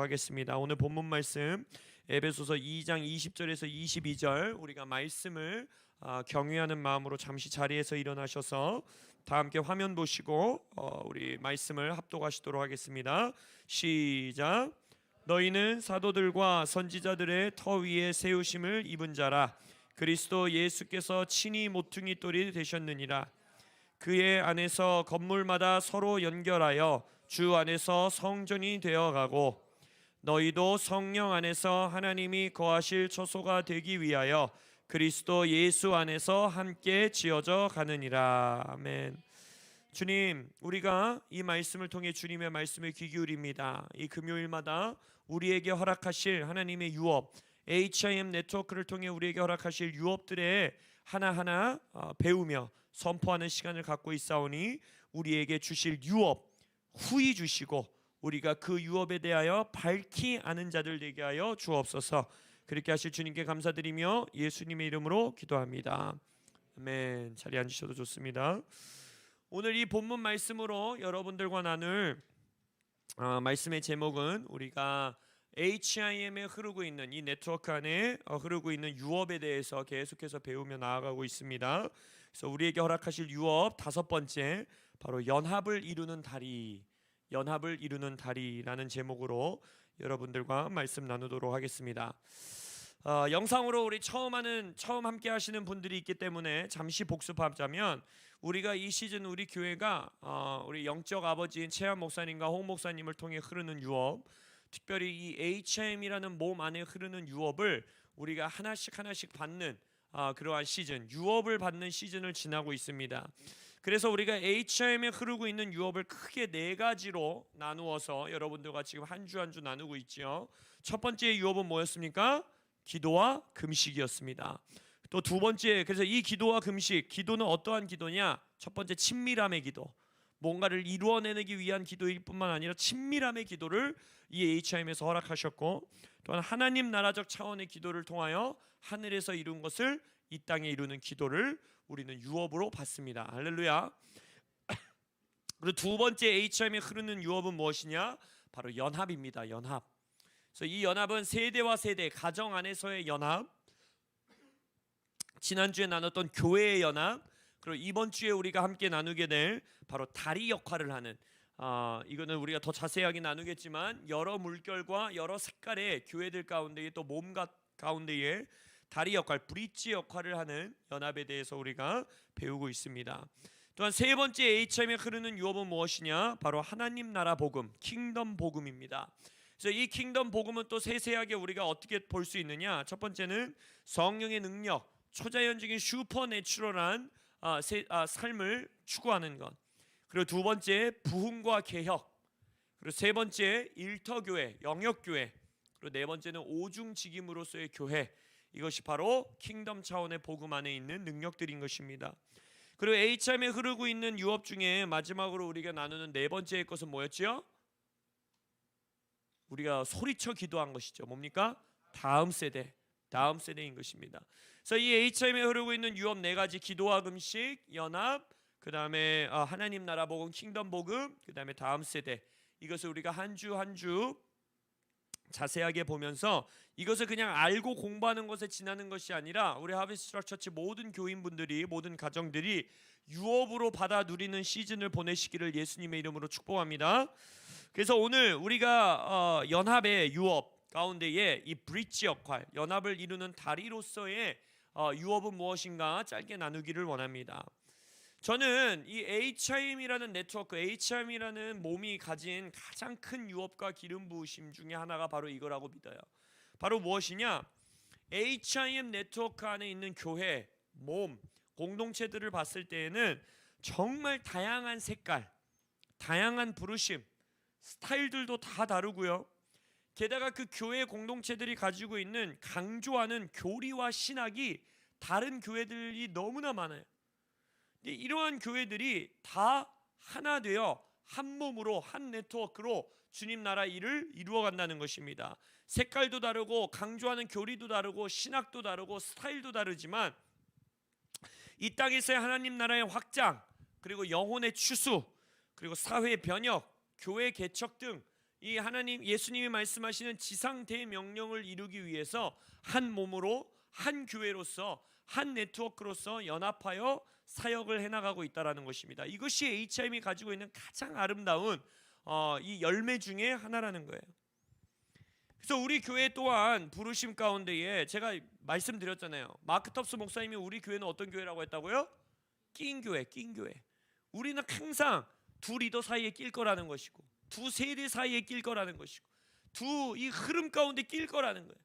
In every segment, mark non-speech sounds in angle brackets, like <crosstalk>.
하겠습니다. 오늘 본문 말씀 에베소서 2장 20절에서 22절 우리가 말씀을 아, 경외하는 마음으로 잠시 자리에서 일어나셔서 다 함께 화면 보시고 어, 우리 말씀을 합독하시도록 하겠습니다. 시작. 너희는 사도들과 선지자들의 터 위에 세우심을 입은 자라 그리스도 예수께서 친히 모퉁이 돌이 되셨느니라. 그의 안에서 건물마다 서로 연결하여 주 안에서 성전이 되어 가고 너희도 성령 안에서 하나님이 거하실 처소가 되기 위하여 그리스도 예수 안에서 함께 지어져 가느니라. 아멘. 주님, 우리가 이 말씀을 통해 주님의 말씀에 귀 기울입니다. 이 금요일마다 우리에게 허락하실 하나님의 유업, HIM 네트워크를 통해 우리에게 허락하실 유업들의 하나하나 어, 배우며 선포하는 시간을 갖고 있사오니 우리에게 주실 유업 후히 주시고 우리가 그 유업에 대하여 밝히 아는 자들 되게 하여 주옵소서. 그렇게 하실 주님께 감사드리며 예수님의 이름으로 기도합니다. 아멘. 자리 앉으셔도 좋습니다. 오늘 이 본문 말씀으로 여러분들과 나눌 어, 말씀의 제목은 우리가 HIM에 흐르고 있는 이 네트워크 안에 어, 흐르고 있는 유업에 대해서 계속해서 배우며 나아가고 있습니다. 그래서 우리에게 허락하실 유업 다섯 번째 바로 연합을 이루는 다리, 연합을 이루는 다리라는 제목으로 여러분들과 말씀 나누도록 하겠습니다. 어, 영상으로 우리 처음 하는 처음 함께 하시는 분들이 있기 때문에 잠시 복습하자면 우리가 이 시즌 우리 교회가 어, 우리 영적 아버지인 최한 목사님과 홍 목사님을 통해 흐르는 유업, 특별히 이 HM이라는 몸 안에 흐르는 유업을 우리가 하나씩 하나씩 받는 아, 그러한 시즌, 유업을 받는 시즌을 지나고 있습니다. 그래서 우리가 HM에 흐르고 있는 유업을 크게 네 가지로 나누어서 여러분들과 지금 한 주 한주 나누고 있죠. 첫 번째 유업은 뭐였습니까? 기도와 금식이었습니다. 또 두 번째 그래서 이 기도와 금식 기도는 어떠한 기도냐? 첫 번째 친밀함의 기도. 뭔가를 이루어내기 위한 기도일 뿐만 아니라 친밀함의 기도를 이 HIM에서 허락하셨고 또한 하나님 나라적 차원의 기도를 통하여 하늘에서 이룬 것을 이 땅에 이루는 기도를 우리는 유업으로 받습니다. 할렐루야. <clears throat> 그리고 두 번째 HIM에 흐르는 유업은 무엇이냐? 바로 연합입니다. 연합. 그래서 이 연합은 세대와 세대, 가정 안에서의 연합, 지난주에 나눴던 교회의 연합, 그리고 이번 주에 우리가 함께 나누게 될 바로 다리 역할을 하는 아 이거는 우리가 더 자세하게 나누겠지만 여러 물결과 여러 색깔의 교회들 가운데에 또 몸 가운데에 다리 역할, 브릿지 역할을 하는 연합에 대해서 우리가 배우고 있습니다. 또한 세 번째 HM에 흐르는 유업은 무엇이냐? 바로 하나님 나라 복음, 킹덤 복음입니다. 그래서 이 킹덤 복음은 또 세세하게 우리가 어떻게 볼 수 있느냐? 첫 번째는 성령의 능력, 초자연적인 슈퍼내추럴한 아, 세, 아, 삶을 추구하는 것. 그리고 두 번째 부흥과 개혁. 그리고 세 번째 일터교회, 영역교회. 그리고 네 번째는 오중직임으로서의 교회. 이것이 바로 킹덤 차원의 복음 안에 있는 능력들인 것입니다. 그리고 HM에 흐르고 있는 유업 중에 마지막으로 우리가 나누는 네 번째의 것은 뭐였지요? 우리가 소리쳐 기도한 것이죠. 뭡니까? 다음 세대, 다음 세대인 것입니다. 그래서 이 HM에 흐르고 있는 유업 네 가지 기도와 금식, 연합, 그 다음에 하나님 나라 복음, 킹덤 복음, 그 다음에 다음 세대 이것을 우리가 한 주 한 주 자세하게 보면서 이것을 그냥 알고 공부하는 것에 지나는 것이 아니라 우리 하비스 처치 모든 교인분들이 모든 가정들이 유업으로 받아 누리는 시즌을 보내시기를 예수님의 이름으로 축복합니다. 그래서 오늘 우리가 어, 연합의 유업 가운데에 이 브릿지 역할, 연합을 이루는 다리로서의 어, 유업은 무엇인가 짧게 나누기를 원합니다. 저는 이 HIM이라는 네트워크, HIM이라는 몸이 가진 가장 큰 유업과 기름 부으심 중에 하나가 바로 이거라고 믿어요. 바로 무엇이냐? HIM 네트워크 안에 있는 교회, 몸, 공동체들을 봤을 때에는 정말 다양한 색깔, 다양한 부르심, 스타일들도 다 다르고요. 게다가 그 교회 공동체들이 가지고 있는 강조하는 교리와 신학이 다른 교회들이 너무나 많아요. 근데 이러한 교회들이 다 하나 되어 한 몸으로 한 네트워크로 주님 나라 일을 이루어 간다는 것입니다. 색깔도 다르고 강조하는 교리도 다르고 신학도 다르고 스타일도 다르지만 이 땅에서의 하나님 나라의 확장 그리고 영혼의 추수 그리고 사회 변혁, 교회 개척 등 이 하나님 예수님이 말씀하시는 지상 대명령을 이루기 위해서 한 몸으로 한 교회로서 한 네트워크로서 연합하여 사역을 해나가고 있다라는 것입니다. 이것이 HIM이 가지고 있는 가장 아름다운 어, 이 열매 중에 하나라는 거예요. 그래서 우리 교회 또한 부르심 가운데에 제가 말씀드렸잖아요. 마크 텁스 목사님이 우리 교회는 어떤 교회라고 했다고요? 낀 교회, 낀 교회. 우리는 항상 두 리더 사이에 낄 거라는 것이고 두 세대 사이에 낄 거라는 것이고 두 이 흐름 가운데 낄 거라는 거예요.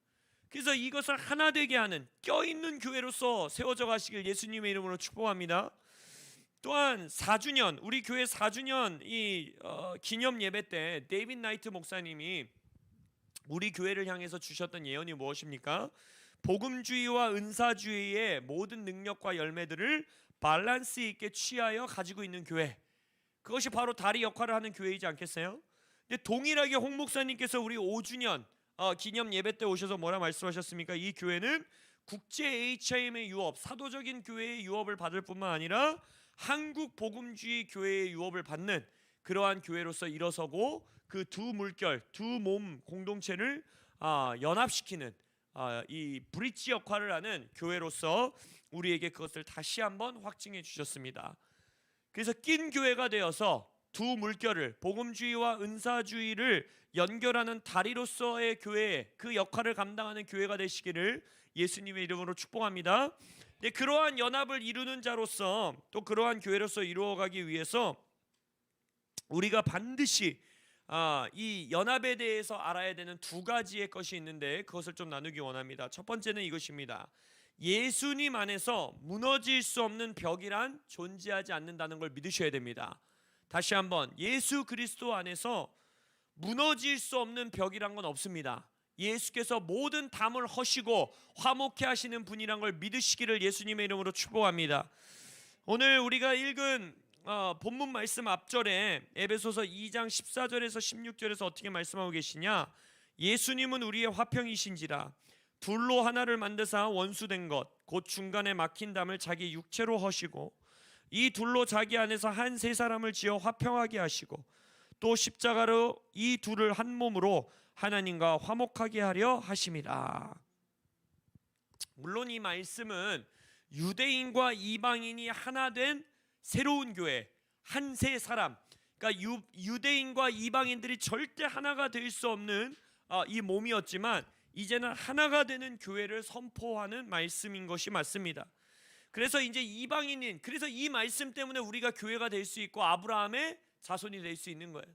그래서 이것을 하나 되게 하는 껴있는 교회로서 세워져 가시길 예수님의 이름으로 축복합니다. 또한 4주년 우리 교회 4주년 이 어, 기념 예배 때 데이빗 나이트 목사님이 우리 교회를 향해서 주셨던 예언이 무엇입니까? 복음주의와 은사주의의 모든 능력과 열매들을 밸런스 있게 취하여 가지고 있는 교회. 그것이 바로 다리 역할을 하는 교회이지 않겠어요? 근데 동일하게 홍 목사님께서 우리 5주년 어, 기념 예배 때 오셔서 뭐라 말씀하셨습니까? 이 교회는 국제 HIM의 유업, 사도적인 교회의 유업을 받을 뿐만 아니라 한국 복음주의 교회의 유업을 받는 그러한 교회로서 일어서고 그 두 물결, 두 몸 공동체를 아, 연합시키는 아, 이 브릿지 역할을 하는 교회로서 우리에게 그것을 다시 한번 확증해 주셨습니다. 그래서 낀 교회가 되어서 두 물결을 복음주의와 은사주의를 연결하는 다리로서의 교회 그 역할을 감당하는 교회가 되시기를 예수님의 이름으로 축복합니다. 네, 그러한 연합을 이루는 자로서 또 그러한 교회로서 이루어가기 위해서 우리가 반드시 아, 이 연합에 대해서 알아야 되는 두 가지의 것이 있는데 그것을 좀 나누기 원합니다. 첫 번째는 이것입니다. 예수님 안에서 무너질 수 없는 벽이란 존재하지 않는다는 걸 믿으셔야 됩니다. 다시 한번 예수 그리스도 안에서 무너질 수 없는 벽이란 건 없습니다. 예수께서 모든 담을 허시고 화목케 하시는 분이란 걸 믿으시기를 예수님의 이름으로 축복합니다. 오늘 우리가 읽은 어, 본문 말씀 앞절에 에베소서 2장 14절에서 16절에서 어떻게 말씀하고 계시냐? 예수님은 우리의 화평이신지라 둘로 하나를 만드사 원수된 것 곧 중간에 막힌 담을 자기 육체로 허시고 이 둘로 자기 안에서 한 세 사람을 지어 화평하게 하시고 또 십자가로 이 둘을 한 몸으로 하나님과 화목하게 하려 하심이라. 물론 이 말씀은 유대인과 이방인이 하나 된 새로운 교회 한 세 사람 그러니까 유, 유대인과 이방인들이 절대 하나가 될 수 없는 아, 이 몸이었지만 이제는 하나가 되는 교회를 선포하는 말씀인 것이 맞습니다. 그래서 이제 이방인인 그래서 이 말씀 때문에 우리가 교회가 될 수 있고 아브라함의 자손이 될 수 있는 거예요.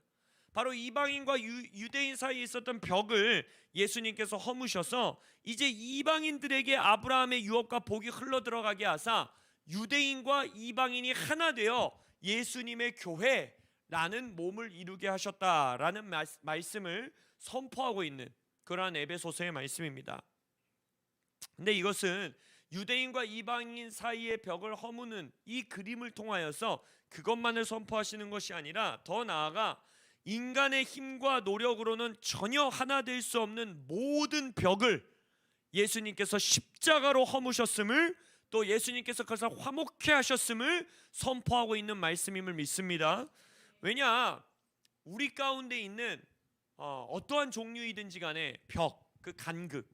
바로 이방인과 유, 유대인 사이에 있었던 벽을 예수님께서 허무셔서 이제 이방인들에게 아브라함의 유업과 복이 흘러 들어가게 하사 유대인과 이방인이 하나 되어 예수님의 교회라는 몸을 이루게 하셨다라는 말, 말씀을 선포하고 있는 그러한 에베소서의 말씀입니다. 근데 이것은 유대인과 이방인 사이의 벽을 허무는 이 그림을 통하여서 그것만을 선포하시는 것이 아니라 더 나아가 인간의 힘과 노력으로는 전혀 하나 될 수 없는 모든 벽을 예수님께서 십자가로 허무셨음을 또 예수님께서 그것을 화목케 하셨음을 선포하고 있는 말씀임을 믿습니다. 왜냐 우리 가운데 있는 어, 어떠한 종류이든지 간에 벽, 그 간극,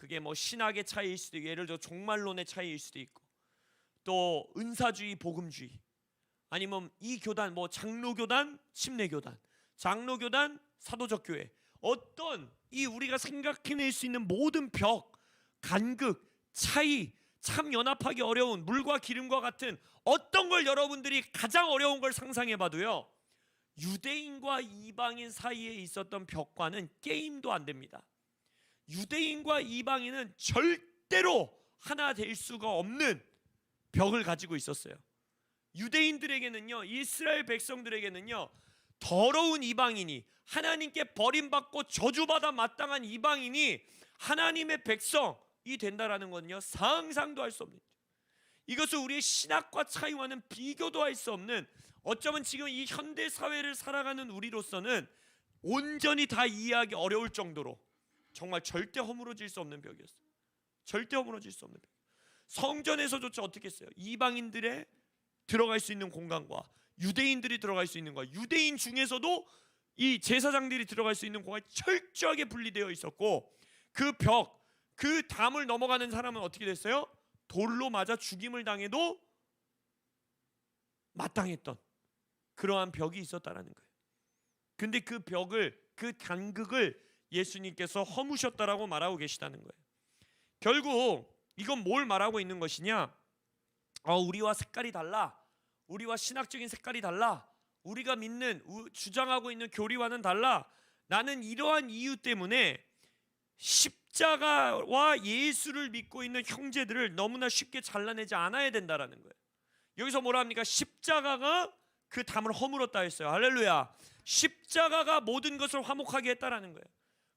그게 뭐 신학의 차이일 수도 있고 예를 들어 종말론의 차이일 수도 있고 또 은사주의, 복음주의 아니면 이 교단 뭐 장로교단, 침례교단, 장로교단, 사도적 교회 어떤 이 우리가 생각해낼 수 있는 모든 벽, 간극, 차이 참 연합하기 어려운 물과 기름과 같은 어떤 걸 여러분들이 가장 어려운 걸 상상해 봐도요. 유대인과 이방인 사이에 있었던 벽과는 게임도 안 됩니다. 유대인과 이방인은 절대로 하나 될 수가 없는 벽을 가지고 있었어요. 유대인들에게는요, 이스라엘 백성들에게는요, 더러운 이방인이 하나님께 버림받고 저주받아 마땅한 이방인이 하나님의 백성이 된다라는 건요, 상상도 할 수 없는. 이것은 우리의 신학과 차이와는 비교도 할 수 없는 어쩌면 지금 이 현대 사회를 살아가는 우리로서는 온전히 다 이해하기 어려울 정도로 정말 절대 허물어질 수 없는 벽이었어요. 절대 허물어질 수 없는 벽. 성전에서조차 어떻게 했어요? 이방인들의 들어갈 수 있는 공간과 유대인들이 들어갈 수 있는 거. 유대인 중에서도 이 제사장들이 들어갈 수 있는 공간이 철저하게 분리되어 있었고 그 벽, 그 담을 넘어가는 사람은 어떻게 됐어요? 돌로 맞아 죽임을 당해도 마땅했던 그러한 벽이 있었다라는 거예요. 근데 그 벽을 그 간극을 예수님께서 허무셨다라고 말하고 계시다는 거예요. 결국 이건 뭘 말하고 있는 것이냐? 어, 우리와 색깔이 달라. 우리와 신학적인 색깔이 달라. 우리가 믿는 우- 주장하고 있는 교리와는 달라. 나는 이러한 이유 때문에 십자가와 예수를 믿고 있는 형제들을 너무나 쉽게 잘라내지 않아야 된다라는 거예요. 여기서 뭐라 합니까? 십자가가 그 담을 허물었다 했어요. 할렐루야. 십자가가 모든 것을 화목하게 했다라는 거예요.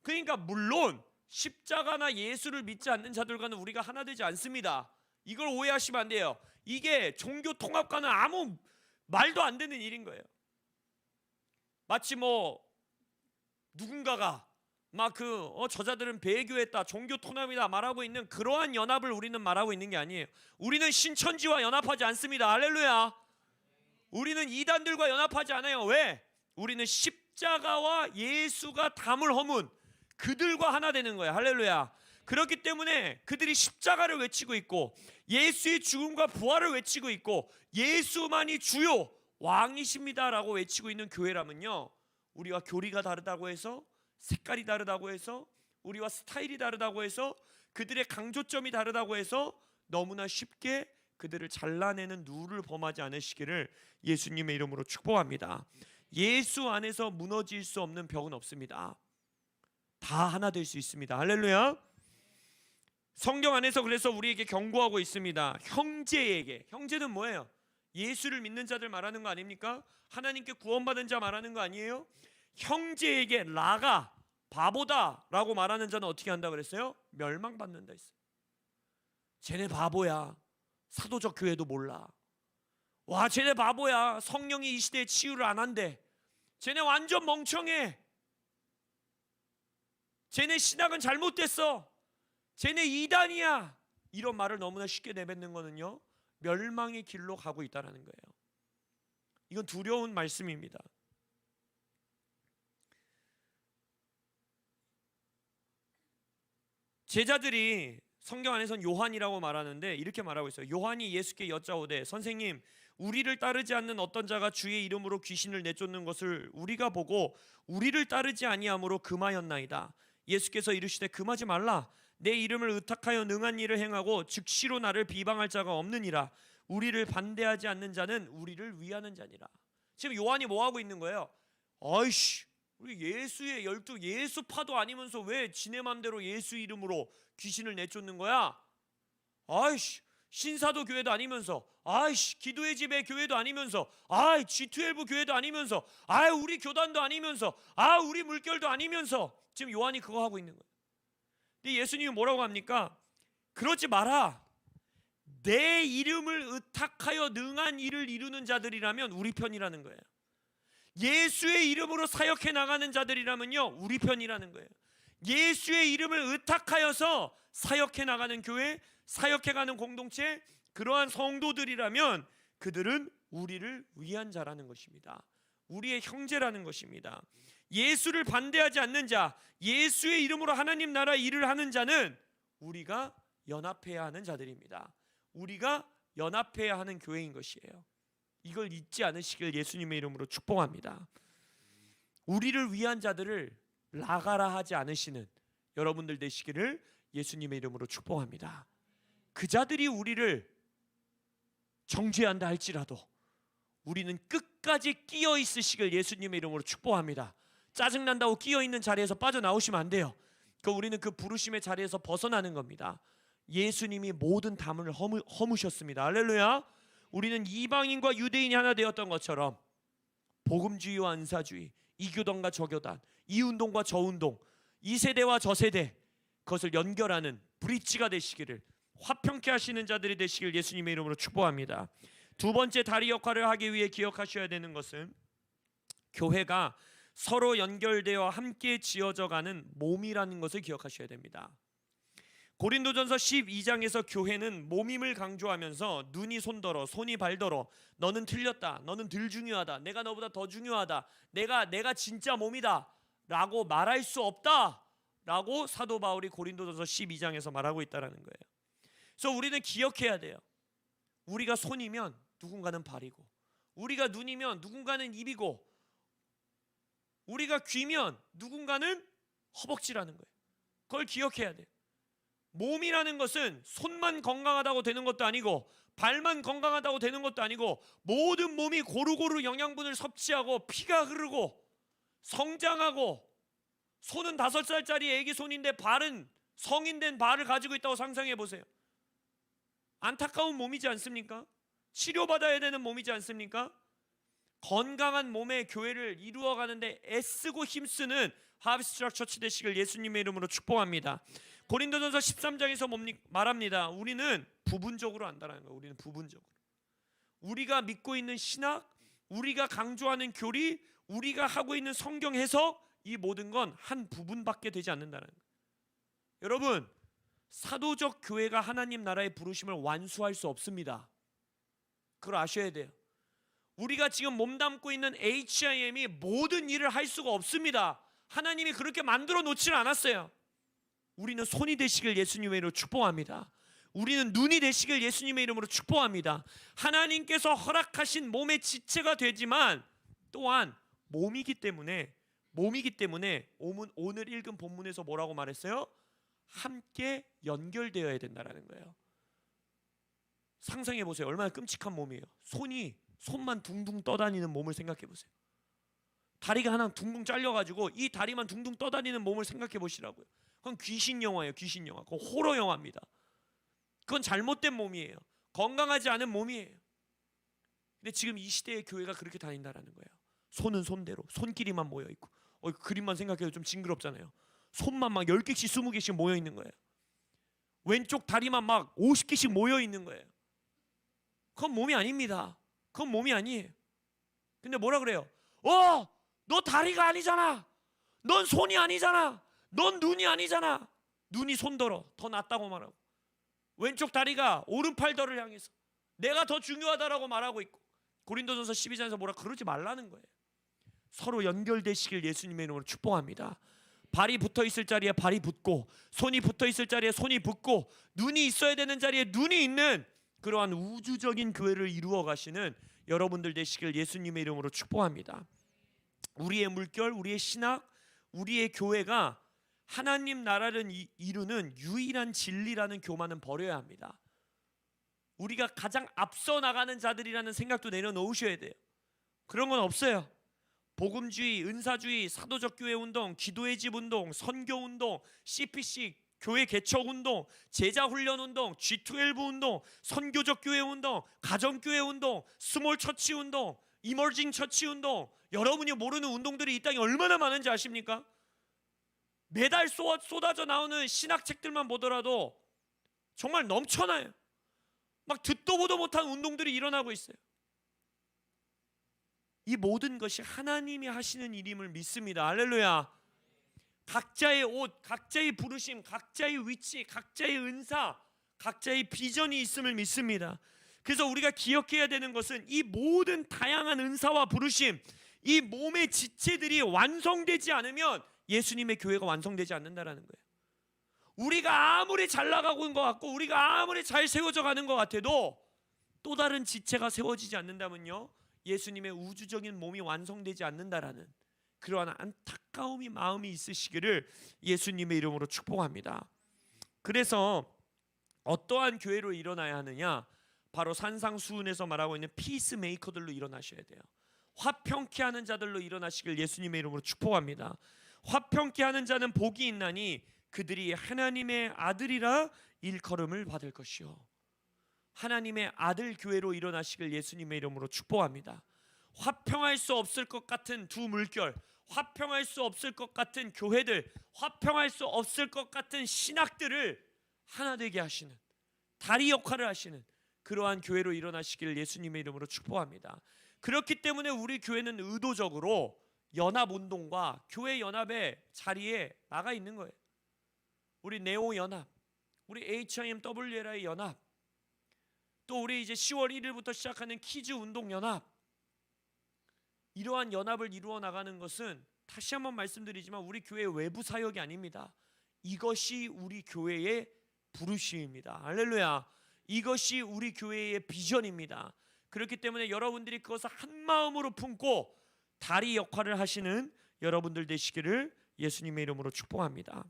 그러니까 물론 십자가나 예수를 믿지 않는 자들과는 우리가 하나 되지 않습니다. 이걸 오해하시면 안 돼요. 이게 종교 통합과는 아무 말도 안 되는 일인 거예요. 마치 뭐 누군가가 막 그 어, 저자들은 배교했다, 종교 통합이다 말하고 있는 그러한 연합을 우리는 말하고 있는 게 아니에요. 우리는 신천지와 연합하지 않습니다. 할렐루야. 우리는 이단들과 연합하지 않아요. 왜? 우리는 십자가와 예수가 담을 허문 그들과 하나 되는 거예요. 할렐루야. 그렇기 때문에 그들이 십자가를 외치고 있고 예수의 죽음과 부활을 외치고 있고 예수만이 주요 왕이십니다라고 외치고 있는 교회라면요. 우리와 교리가 다르다고 해서 색깔이 다르다고 해서 우리와 스타일이 다르다고 해서 그들의 강조점이 다르다고 해서 너무나 쉽게 그들을 잘라내는 누를 범하지 않으시기를 예수님의 이름으로 축복합니다. 예수 안에서 무너질 수 없는 벽은 없습니다. 다 하나 될 수 있습니다. 할렐루야. 성경 안에서 그래서 우리에게 경고하고 있습니다. 형제에게 형제는 뭐예요? 예수를 믿는 자들 말하는 거 아닙니까? 하나님께 구원받은 자 말하는 거 아니에요? 형제에게 라가 바보다라고 말하는 자는 어떻게 한다 그랬어요? 멸망받는다 했어요. 쟤네 바보야. 사도적 교회도 몰라. 와, 쟤네 바보야. 성령이 이 시대에 치유를 안 한대. 쟤네 완전 멍청해. 쟤네 신학은 잘못됐어. 쟤네 이단이야. 이런 말을 너무나 쉽게 내뱉는 거는요. 멸망의 길로 가고 있다라는 거예요. 이건 두려운 말씀입니다. 제자들이 성경 안에선 요한이라고 말하는데 이렇게 말하고 있어요. 요한이 예수께 여짜오되 선생님 우리를 따르지 않는 어떤 자가 주의 이름으로 귀신을 내쫓는 것을 우리가 보고 우리를 따르지 아니함으로 금하였나이다. 예수께서 이르시되 금하지 말라. 내 이름을 의탁하여 능한 일을 행하고 즉시로 나를 비방할 자가 없느니라. 우리를 반대하지 않는 자는 우리를 위하는 자니라. 지금 요한이 뭐 하고 있는 거예요? 아이씨, 우리 예수의 열두 예수파도 아니면서 왜 지네 맘대로 예수 이름으로 귀신을 내쫓는 거야? 아이씨, 신사도 교회도 아니면서, 아이씨, 기도의 집의 교회도 아니면서, 아이, G12 교회도 아니면서, 아이, 우리 교단도 아니면서, 아, 우리 물결도 아니면서 지금 요한이 그거 하고 있는 거예요. 근데 예수님이 뭐라고 합니까? 그러지 마라. 내 이름을 의탁하여 능한 일을 이루는 자들이라면 우리 편이라는 거예요. 예수의 이름으로 사역해 나가는 자들이라면요 우리 편이라는 거예요. 예수의 이름을 의탁하여서 사역해 나가는 교회, 사역해 가는 공동체 그러한 성도들이라면 그들은 우리를 위한 자라는 것입니다. 우리의 형제라는 것입니다. 예수를 반대하지 않는 자, 예수의 이름으로 하나님 나라 일을 하는 자는 우리가 연합해야 하는 자들입니다. 우리가 연합해야 하는 교회인 것이에요. 이걸 잊지 않으시길 예수님의 이름으로 축복합니다. 우리를 위한 자들을 라가라 하지 않으시는 여러분들 되시기를 예수님의 이름으로 축복합니다. 그 자들이 우리를 정죄한다 할지라도 우리는 끝까지 끼어 있으시길 예수님의 이름으로 축복합니다. 짜증 난다고 끼어 있는 자리에서 빠져나오시면 안 돼요. 그 우리는 그 부르심의 자리에서 벗어나는 겁니다. 예수님이 모든 담을 허무, 허무셨습니다. 할렐루야. 우리는 이방인과 유대인이 하나 되었던 것처럼 복음주의와 은사주의, 이 교단과 저 교단, 이 운동과 저 운동, 이 세대와 저 세대 그것을 연결하는 브릿지가 되시기를 화평케 하시는 자들이 되시길 예수님의 이름으로 축복합니다. 두 번째 다리 역할을 하기 위해 기억하셔야 되는 것은 교회가 서로 연결되어 함께 지어져 가는 몸이라는 것을 기억하셔야 됩니다. 고린도전서 12장에서 교회는 몸임을 강조하면서 눈이 손더러 손이 발더러 너는 틀렸다. 너는 덜 중요하다. 내가 너보다 더 중요하다. 내가 내가 진짜 몸이다 라고 말할 수 없다 라고 사도 바울이 고린도전서 12장에서 말하고 있다라는 거예요. 그래서 우리는 기억해야 돼요. 우리가 손이면 누군가는 발이고 우리가 눈이면 누군가는 입이고 우리가 귀면 누군가는 허벅지라는 거예요. 그걸 기억해야 돼요. 몸이라는 것은 손만 건강하다고 되는 것도 아니고 발만 건강하다고 되는 것도 아니고 모든 몸이 고루고루 영양분을 섭취하고 피가 흐르고 성장하고 손은 다섯 살짜리 애기 손인데 발은 성인 된 발을 가지고 있다고 상상해 보세요. 안타까운 몸이지 않습니까? 치료받아야 되는 몸이지 않습니까? 건강한 몸의 교회를 이루어 가는데 애쓰고 힘쓰는 하비스트락 처치 되시길 예수님의 이름으로 축복합니다. 고린도전서 13장에서 뭡니 말합니다. 우리는 부분적으로 안다라는 거예요. 우리는 부분적으로. 우리가 믿고 있는 신학, 우리가 강조하는 교리, 우리가 하고 있는 성경 해석 이 모든 건 한 부분밖에 되지 않는다는 거예요. 여러분, 사도적 교회가 하나님 나라의 부르심을 완수할 수 없습니다. 그걸 아셔야 돼요. 우리가 지금 몸담고 있는 HIM이 모든 일을 할 수가 없습니다. 하나님이 그렇게 만들어 놓지는 않았어요. 우리는 손이 되시길 예수님의 이름으로 축복합니다. 우리는 눈이 되시길 예수님의 이름으로 축복합니다. 하나님께서 허락하신 몸의 지체가 되지만 또한 몸이기 때문에 몸이기 때문에 오늘 읽은 본문에서 뭐라고 말했어요? 함께 연결되어야 된다라는 거예요. 상상해 보세요. 얼마나 끔찍한 몸이에요. 손이 손만 둥둥 떠다니는 몸을 생각해 보세요. 다리가 하나 둥둥 잘려가지고 이 다리만 둥둥 떠다니는 몸을 생각해 보시라고요. 그건 귀신 영화예요. 귀신 영화. 그건 호러 영화입니다. 그건 잘못된 몸이에요. 건강하지 않은 몸이에요. 근데 지금 이 시대의 교회가 그렇게 다닌다라는 거예요. 손은 손대로 손끼리만 모여 있고 어, 그 그림만 생각해도 좀 징그럽잖아요. 손만 막 10개씩 20개씩 모여 있는 거예요. 왼쪽 다리만 막 50개씩 모여 있는 거예요. 그건 몸이 아닙니다. 그건 몸이 아니에요. 근데 뭐라 그래요? 어, 너 다리가 아니잖아. 넌 손이 아니잖아. 넌 눈이 아니잖아. 눈이 손더러 더 낫다고 말하고 왼쪽 다리가 오른팔더를 향해서 내가 더 중요하다라고 말하고 있고 고린도전서 12장에서 뭐라 그러지 말라는 거예요. 서로 연결되시길 예수님의 이름으로 축복합니다. 발이 붙어 있을 자리에 발이 붙고 손이 붙어 있을 자리에 손이 붙고 눈이 있어야 되는 자리에 눈이 있는 그러한 우주적인 교회를 이루어 가시는 여러분들 되시길 예수님의 이름으로 축복합니다. 우리의 물결, 우리의 신학, 우리의 교회가 하나님 나라를 이- 이루는 유일한 진리라는 교만은 버려야 합니다. 우리가 가장 앞서 나가는 자들이라는 생각도 내려놓으셔야 돼요. 그런 건 없어요. 복음주의, 은사주의, 사도적 교회 운동, 기도의 집 운동, 선교 운동, CPC 교회 개척 운동, 제자 훈련 운동, G12 운동, 선교적 교회 운동, 가정 교회 운동, 스몰 처치 운동, 이머징 처치 운동, 여러분이 모르는 운동들이 이 땅에 얼마나 많은지 아십니까? 매달 쏟- 쏟아져 나오는 신학 책들만 보더라도 정말 넘쳐나요. 막 듣도 보도 못한 운동들이 일어나고 있어요. 이 모든 것이 하나님이 하시는 일임을 믿습니다. 할렐루야. 각자의 옷, 각자의 부르심, 각자의 위치, 각자의 은사, 각자의 비전이 있음을 믿습니다. 그래서 우리가 기억해야 되는 것은 이 모든 다양한 은사와 부르심, 이 몸의 지체들이 완성되지 않으면 예수님의 교회가 완성되지 않는다라는 거예요. 우리가 아무리 잘 나가고 있는 것 같고 우리가 아무리 잘 세워져 가는 것 같아도 또 다른 지체가 세워지지 않는다면요. 예수님의 우주적인 몸이 완성되지 않는다라는 그러한 안타까움이 마음이 있으시기를 예수님의 이름으로 축복합니다. 그래서 어떠한 교회로 일어나야 하느냐? 바로 산상수훈에서 말하고 있는 피스 메이커들로 일어나셔야 돼요. 화평케 하는 자들로 일어나시길 예수님의 이름으로 축복합니다. 화평케 하는 자는 복이 있나니 그들이 하나님의 아들이라 일컬음을 받을 것이요. 하나님의 아들 교회로 일어나시길 예수님의 이름으로 축복합니다. 화평할 수 없을 것 같은 두 물결, 화평할 수 없을 것 같은 교회들, 화평할 수 없을 것 같은 신학들을 하나 되게 하시는 다리 역할을 하시는 그러한 교회로 일어나시기를 예수님의 이름으로 축복합니다. 그렇기 때문에 우리 교회는 의도적으로 연합 운동과 교회 연합의 자리에 나가 있는 거예요. 우리 네오 연합, 우리 HIM WLI 연합, 또 우리 이제 10월 1일부터 시작하는 키즈 운동 연합, 이러한 연합을 이루어 나가는 것은 다시 한번 말씀드리지만 우리 교회 외부 사역이 아닙니다. 이것이 우리 교회의 부르심입니다. 할렐루야. 이것이 우리 교회의 비전입니다. 그렇기 때문에 여러분들이 그것을 한 마음으로 품고 다리 역할을 하시는 여러분들 되시기를 예수님의 이름으로 축복합니다.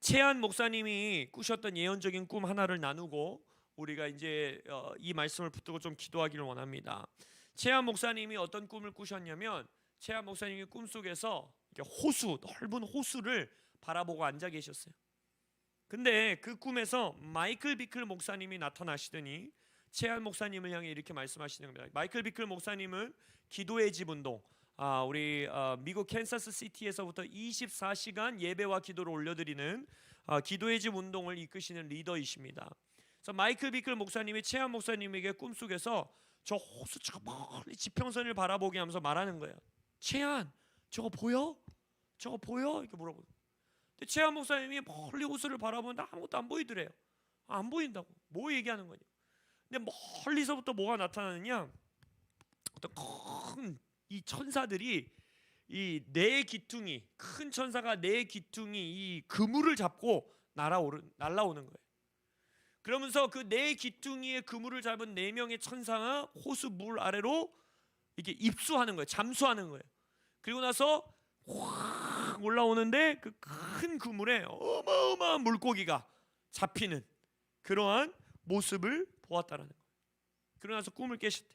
최한 목사님이 꾸셨던 예언적인 꿈 하나를 나누고 우리가 이제 어, 이 말씀을 붙들고 좀 기도하기를 원합니다. 최한 목사님이 어떤 꿈을 꾸셨냐면 최한 목사님이 꿈 속에서 이렇게 호수 넓은 호수를 바라보고 앉아 계셨어요. 근데 그 꿈에서 마이클 비클 목사님이 나타나시더니 최한 목사님을 향해 이렇게 말씀하시는 겁니다. 마이클 비클 목사님은 기도의 집 운동 아, 우리 어, 미국 캔사스 시티에서부터 24시간 예배와 기도를 올려드리는 아, 기도의 집 운동을 이끄시는 리더이십니다. 그래서 마이클 비클 목사님이 최한 목사님에게 꿈속에서 저 호수 저 멀리 지평선을 바라보게 하면서 말하는 거예요. 최한 저거 보여? 저거 보여? 이렇게 물어보고. 근데 최한 목사님이 멀리 호수를 바라보는데 아무것도 안 보이더래요. 아, 안 보인다고. 뭐 얘기하는 거냐? 근데 멀리서부터 뭐가 나타나느냐? 어떤 큰 이 천사들이 이네 기퉁이 큰 천사가 네 기퉁이 이 그물을 잡고 날아오르 날라오는 거예요. 그러면서 그 네 기퉁이의 그물을 잡은 네 명의 천사가 호수 물 아래로 이렇게 입수하는 거예요. 잠수하는 거예요. 그리고 나서 확 올라오는데 그 큰 그물에 어마어마한 물고기가 잡히는 그러한 모습을 보았다라는 거예요. 그러고 나서 꿈을 깨셨대.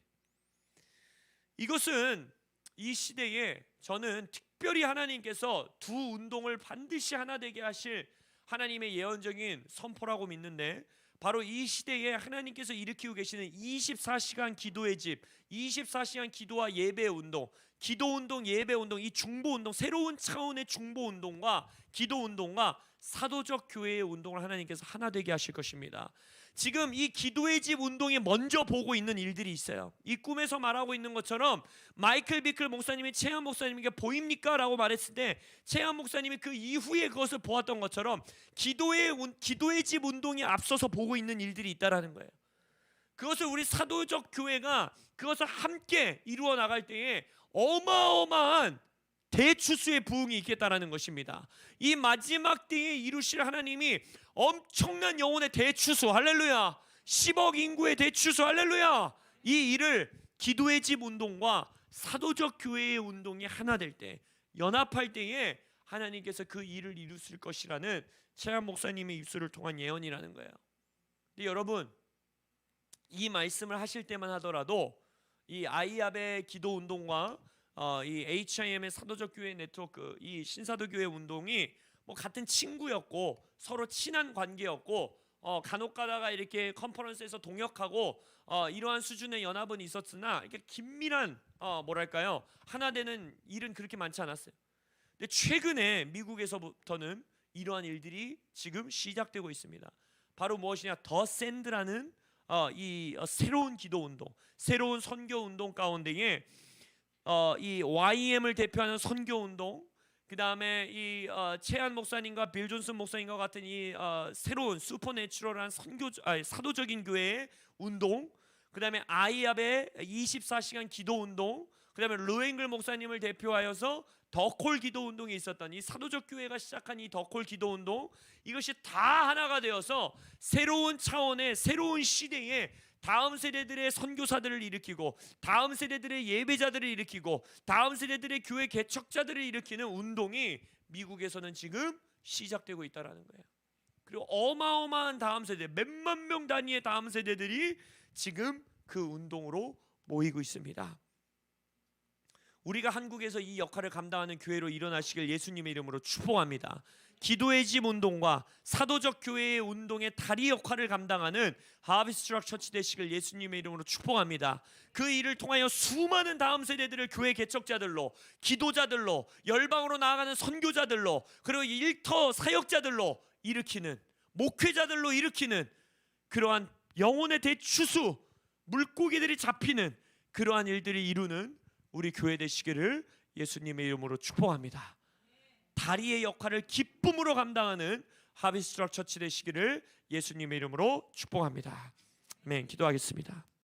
이것은 이 시대에 저는 특별히 하나님께서 두 운동을 반드시 하나 되게 하실 하나님의 예언적인 선포라고 믿는데 바로 이 시대에 하나님께서 일으키고 계시는 24시간 기도의 집, 24시간 기도와 예배 운동, 기도 운동, 예배 운동, 이 중보 운동, 새로운 차원의 중보 운동과 기도 운동과 사도적 교회의 운동을 하나님께서 하나 되게 하실 것입니다. 지금 이 기도의 집 운동에 먼저 보고 있는 일들이 있어요. 이 꿈에서 말하고 있는 것처럼 마이클 비클 목사님이 최한 목사님에게 보입니까? 라고 말했을 때 최한 목사님이 그 이후에 그것을 보았던 것처럼 기도의 운- 기도의 집 운동이 앞서서 보고 있는 일들이 있다라는 거예요. 그것을 우리 사도적 교회가 그것을 함께 이루어 나갈 때에 어마어마한 대추수의 부흥이 있겠다라는 것입니다. 이 마지막 때에 이루실 하나님이 엄청난 영혼의 대추수 할렐루야 10억 인구의 대추수 할렐루야 이 일을 기도의 집 운동과 사도적 교회의 운동이 하나 될 때 연합할 때에 하나님께서 그 일을 이루실 것이라는 최한 목사님의 입술을 통한 예언이라는 거예요. 근데 여러분 이 말씀을 하실 때만 하더라도 이 아이압의 기도 운동과 어, 이 HIM의 사도적 교회 네트워크 이 신사도 교회 운동이 뭐 같은 친구였고 서로 친한 관계였고 어, 간혹 가다가 이렇게 컨퍼런스에서 동역하고 어, 이러한 수준의 연합은 있었으나 이렇게 긴밀한 어, 뭐랄까요 하나 되는 일은 그렇게 많지 않았어요. 근데 최근에 미국에서부터는 이러한 일들이 지금 시작되고 있습니다. 바로 무엇이냐 더 샌드라는 어, 이 어, 새로운 기도 운동, 새로운 선교 운동 가운데에 어, 이 YM을 대표하는 선교 운동, 그 다음에 이 어, 최한 목사님과 빌 존슨 목사님과 같은 이 어, 새로운 슈퍼내추럴한 선교 아니, 사도적인 교회의 운동, 그 다음에 아이압의 24시간 기도 운동, 그 다음에 루앵글 목사님을 대표하여서 더콜 기도 운동이 있었던 이 사도적 교회가 시작한 이 더콜 기도 운동 이것이 다 하나가 되어서 새로운 차원의 새로운 시대에 다음 세대들의 선교사들을 일으키고 다음 세대들의 예배자들을 일으키고 다음 세대들의 교회 개척자들을 일으키는 운동이 미국에서는 지금 시작되고 있다라는 거예요. 그리고 어마어마한 다음 세대 몇만 명 단위의 다음 세대들이 지금 그 운동으로 모이고 있습니다. 우리가 한국에서 이 역할을 감당하는 교회로 일어나시길 예수님의 이름으로 축복합니다. 기도의 집 운동과 사도적 교회의 운동의 다리 역할을 감당하는 하비스트락 처치 되시길 예수님의 이름으로 축복합니다. 그 일을 통하여 수많은 다음 세대들을 교회 개척자들로, 기도자들로, 열방으로 나아가는 선교자들로, 그리고 일터 사역자들로 일으키는 목회자들로 일으키는 그러한 영혼의 대추수 물고기들이 잡히는 그러한 일들이 이루는 우리 교회 되시기를 예수님의 이름으로 축복합니다. 다리의 역할을 기쁨으로 감당하는 하비스트럭 처치 되시기를 예수님의 이름으로 축복합니다. 아멘. 기도하겠습니다.